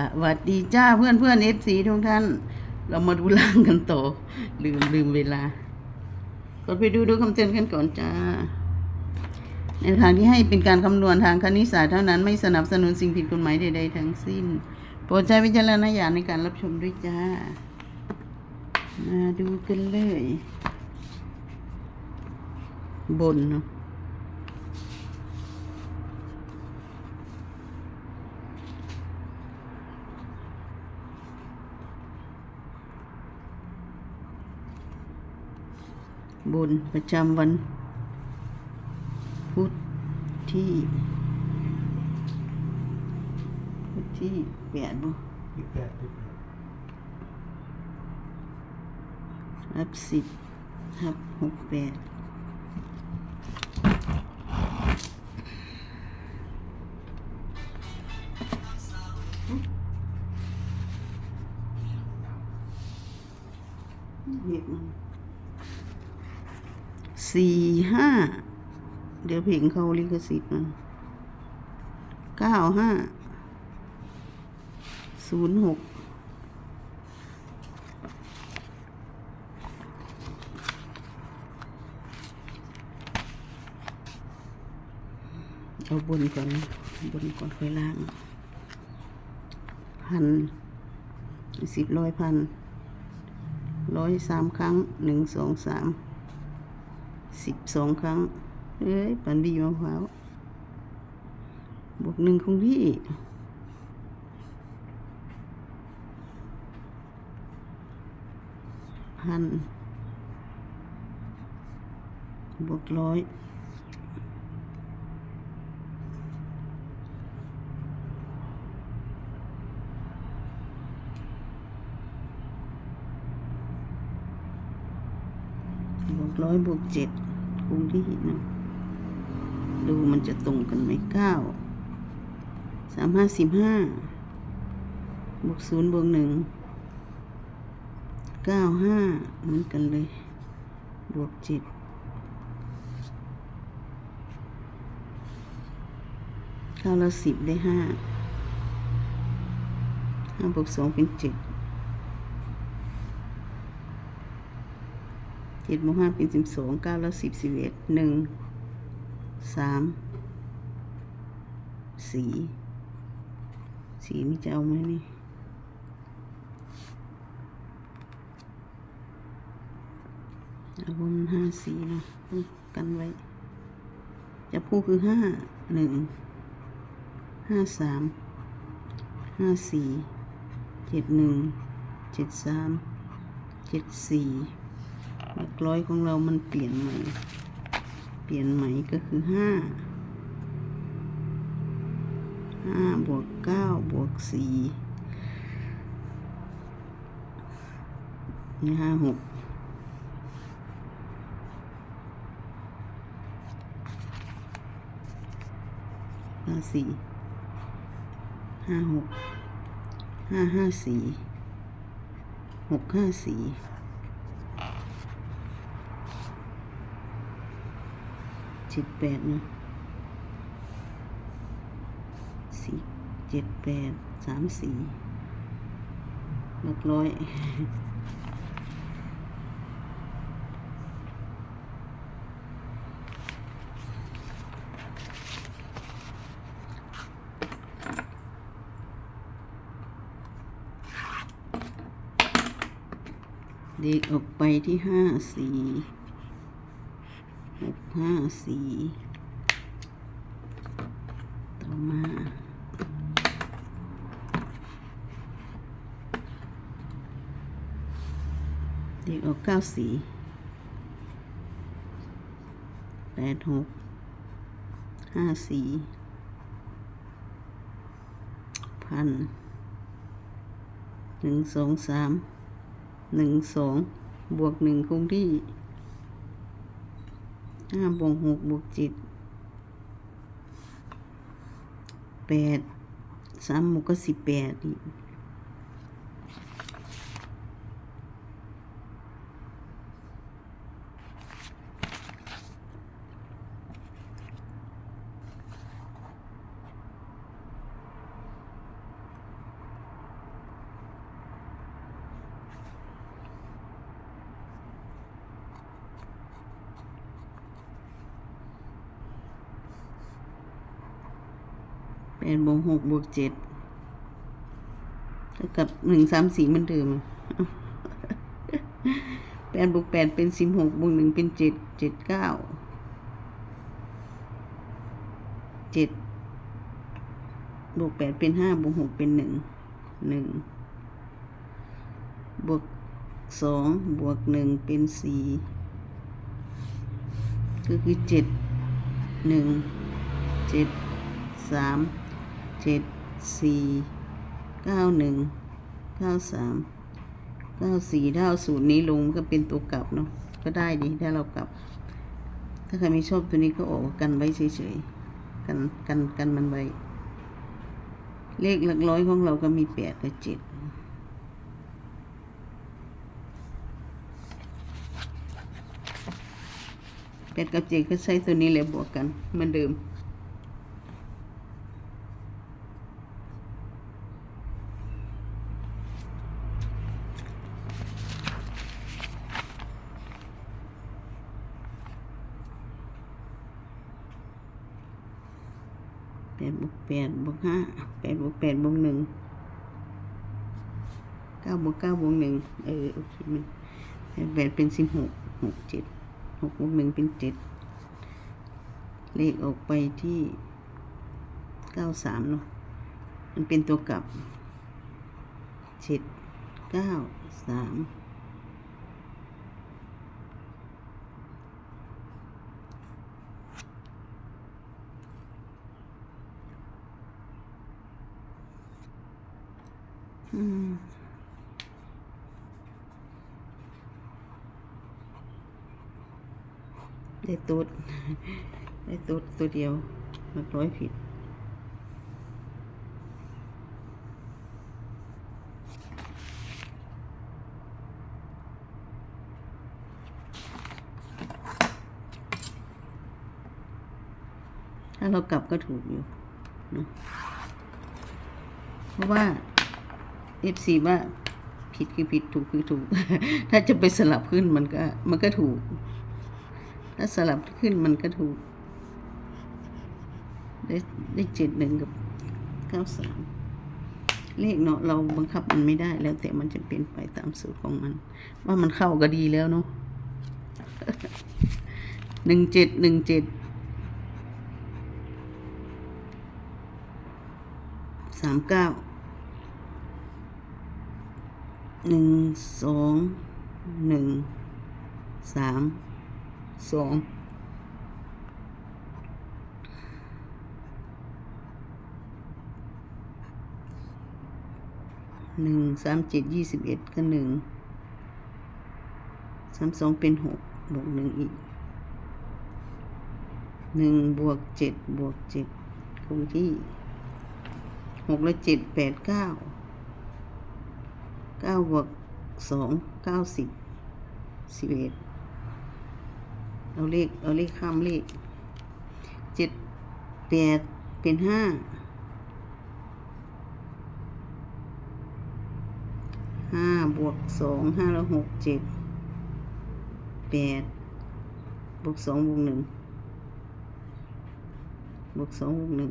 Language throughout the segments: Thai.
สวัสดีจ้าเพื่อนเพื่อนเอฟซีทุกท่าน เรามาดูล่างกันต่อลืมลืมเวลากดไปดูดูคำเตือนกันก่อนจ้าในทางที่ให้เป็นการคำนวณทางคณิตศาสตร์เท่านั้นไม่สนับสนุนสิ่งผิดกฎหมายใดๆทั้งสิ้น โปรดใช้วิจารณญาณในการรับชมด้วยจ้า มาดูกันเลย บนเนาะ บุญประจำวัน พุธที่ พุธที่แปดบ่ยี่สิบแปดยี่สิบแปดทับสิบทับหกแปด ห้า เดี๋ยวเพลงเขาลิขสิทธิ์มันเก้าห้าศูนย์หกเอาบนก่อนบนก่อนค่อยล่าง พันสิบร้อยพันร้อยสามครั้งหนึ่งสองสาม สิบสองครั้ง เอ้ยปันบีมะพร้าวบวกหนึ่งคงพี่ พัน บวกร้อย ร้อยบวกเจ็ดคูณที่นะดูมันจะตรงกันไหมเก้าสามห้าสิบห้าบวกศูนย์บวกหนึ่งเก้าห้าเหมือนกันเลย บวกเจ็ดเก้าละสิบได้ห้าห้าบวกสองเป็นเจ็ด เจ็ดบวกห้าเป็นสิบสองเก้าแล้วสิบสิบเอ็ดหนึ่งสามสี่สี่นี่จะเอาไหมนี่เอาบนห้าสี่เนาะกันไว้ จะพูดคือห้าหนึ่งห้าสามห้าสี่เจ็ดหนึ่งเจ็ดสามเจ็ดสี่ หลักร้อยของเรามันเปลี่ยนใหม่ เปลี่ยนใหม่ก็คือห้าห้าบวกเก้าบวกสี่นี่ห้าหกห้าสี่ห้าหกห้าห้าสี่หกห้าสี่ เจ็ดแปดนะสี่เจ็ดแปดสามสี่หลักร้อยเด็กออกไปที่ห้าสี่ ห้าสีต่อมาเด็กออกเก้าสีแปดหกห้าสีพันหนึ่งสองสามหนึ่งสองบวกหนึ่งคงที่ ห้าบวกหกบวกเจ็ดแปดสามบวกก็สิบแปดอีก ดบวกหกบวกเจ็ดเท่ากับหนึ่งสามสี่มือนเดิมแปดบวกแปดเป็นสิบหกบวกหนึ่งเป็นเจ็ดเจ็ดเก้าเจ็ดบวกแปดเป็นห้าบวกหกเป็นหนึ่งหนึ่งบวกสองบวกหนึ่งเป็นสี่ก็คือเจ็ดหนึ่งเจ็ดสาม เจ็ดสี่เก้าหนึ่งเก้าสามเก้าสี่ถ้าเอาสูตรนี้ลงก็เป็นตัวกลับเนาะก็ได้ดีถ้าเรากลับ ถ้าใครไม่ชอบตัวนี้ก็ออกกันไว้เฉยๆกันกันกันมันไว้ เลขหลักร้อยของเราก็มีแปดกับเจ็ดแปดกับเจ็ดก็ใช้ตัวนี้แหละบวกกันเหมือนเดิม แปดบวกแปดบวกห้าแป ดบวกแปดวกหนึ่งเก้าบวกเก้าบวกหนึ่งเออโอเคมันแปดแปดเป็นสิบหกหกเจ็ดหกบวกหนึ่งเป็นเจ็ดเลขออกไปที่เก้าสามเนาะมันเป็นตัวกลับเจ็ดเก้าสามอืม ได้ตูดได้ตูดตัวเดียวมาร้อยผิดถ้าเรากลับก็ถูกอยู่เนะเพราะว่า F4 ว่าผิดคือผิดถูกคือถูก ถ้าจะไปสลับขึ้นมันก็มันก็ถูก ถ้าสลับขึ้นมันก็ถูก ได้ได้เจ็ดหนึ่งกับเก้าสามเลขเนาะเราบังคับมันไม่ได้แล้วแต่มันจะเป็นไปตามสูตรของมัน ว่ามันเข้าก็ดีแล้วเนาะหนึ่งเจ็ดหนึ่งเจ็ดสามเก้าหนึ่งสองหนึ่งสาม สองหนึ่งสามเจ็ดยี่สิบเอ็ดก็หนึ่งสามสองเป็นหกบวกหนึ่งอีกหนึ่งบวกเจ็ดบวกเจ็ดคงที่หกและเจ็ดแปดเก้าเก้าบวกสองเก้าสิบสิบเอ็ด เอาเลขเอาเลขข้ามเลขเจ็ดแปดเป็นห้าห้าบวกสองห้าแล้วหกเจ็ดแปดบวกสองบวกหนึ่งบวกสองบวกหนึ่ง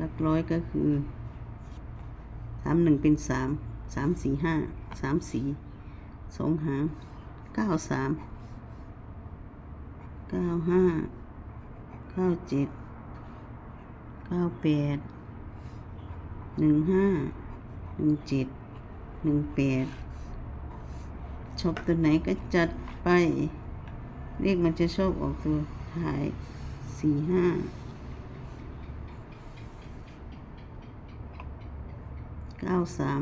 ลักร้อยก็คือสามหนึ่งเป็นสามสามสี่ห้าสามสี่สองหางเก้าสามเก้าห้าเก้าเจ็ดเก้าแปดหนึ่งห้าหนึ่งเจ็ดหนึ่งแปดชอบตัวไหนก็จัดไป เลขมันจะชอบออกตัวท้ายสี่ห้า เก้าสาม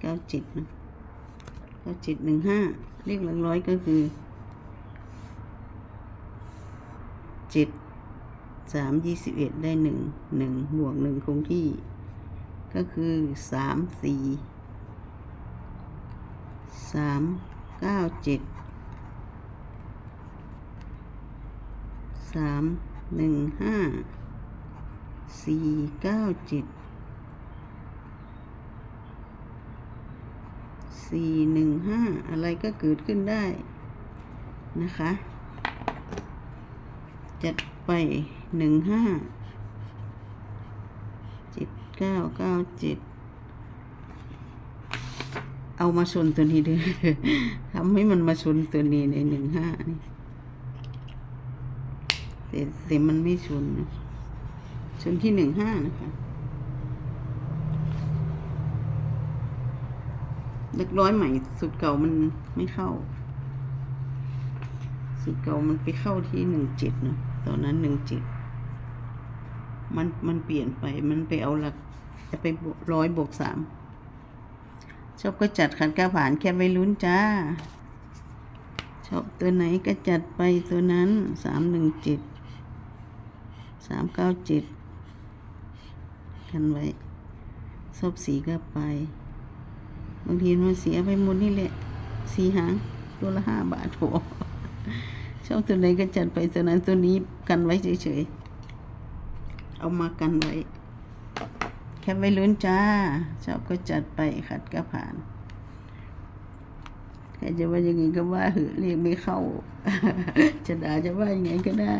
เก้าเจ็ดนะเก้าเจ็ดหนึ่งห้าเลขหลักร้อยก็คือเจ็ดสามยี่สิบเอ็ดได้หนึ่งหนึ่งบวกหนึ่งคงที่ ก็คือสามสี่สามเก้าเจ็ดสาม หนึ่งห้าสี่เก้าเจ็ดสี่หนึ่งห้าอะไรก็เกิดขึ้นได้นะคะ จัดไปหนึ่งห้าเจ็ดเก้าเก้าเจ็ดเอามาชนตัวนี้ด้วยทำให้มันมาชนตัวนี้ในหนึ่งห้านี่ แต่แต่มันไม่ชนนะชนที่หนึ่งห้านะคะเล็กร้อยใหม่สุดเก่ามันไม่เข้า สุดเก่ามันไปเข้าที่หนึ่งเจ็ดเนาะตอนนั้นหนึ่งเจ็ดมันมันเปลี่ยนไปมันไปเอาหลักจะไปร้อยบวกสามชอบก็จัดขันกาผ่านแค่ไม่ลุ้นจ้า ชอบตัวไหนก็จัดไปตัวนั้นสามหนึ่งเจ็ด สามเก้าเจ็ดกันไว้ชอบสีก็ไป บางทีมันเสียไปหมดนี่แหละสีหางตัวละห้าบาทโถชอบตัวไหนก็จัดไปตัวนั้นตัวนี้กันไว้เฉยๆ เอามากันไว้ แค่ไว้ลุ้นจ้า ชอบก็จัดไปขัดก็ผ่านใครจะว่ายังไงก็ว่าเหอะเรียกไม่เข้า จะด่าจะว่ายังไงก็ได้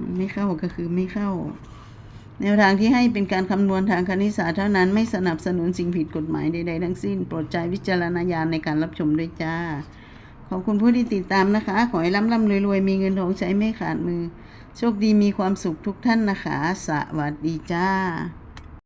มันไม่เข้าก็คือไม่เข้า แนวทางที่ให้เป็นการคำนวณทางคณิตศาสตร์เท่านั้นไม่สนับสนุนสิ่งผิดกฎหมายใดๆทั้งสิ้น โปรดใจวิจารณญาณในการรับชมด้วยจ้า ขอบคุณผู้ที่ติดตามนะคะ ขอให้ร่ำร่ำรวยรวยๆมีเงินทองใช้ไม่ขาดมือ โชคดีมีความสุขทุกท่านนะคะ สวัสดีจ้า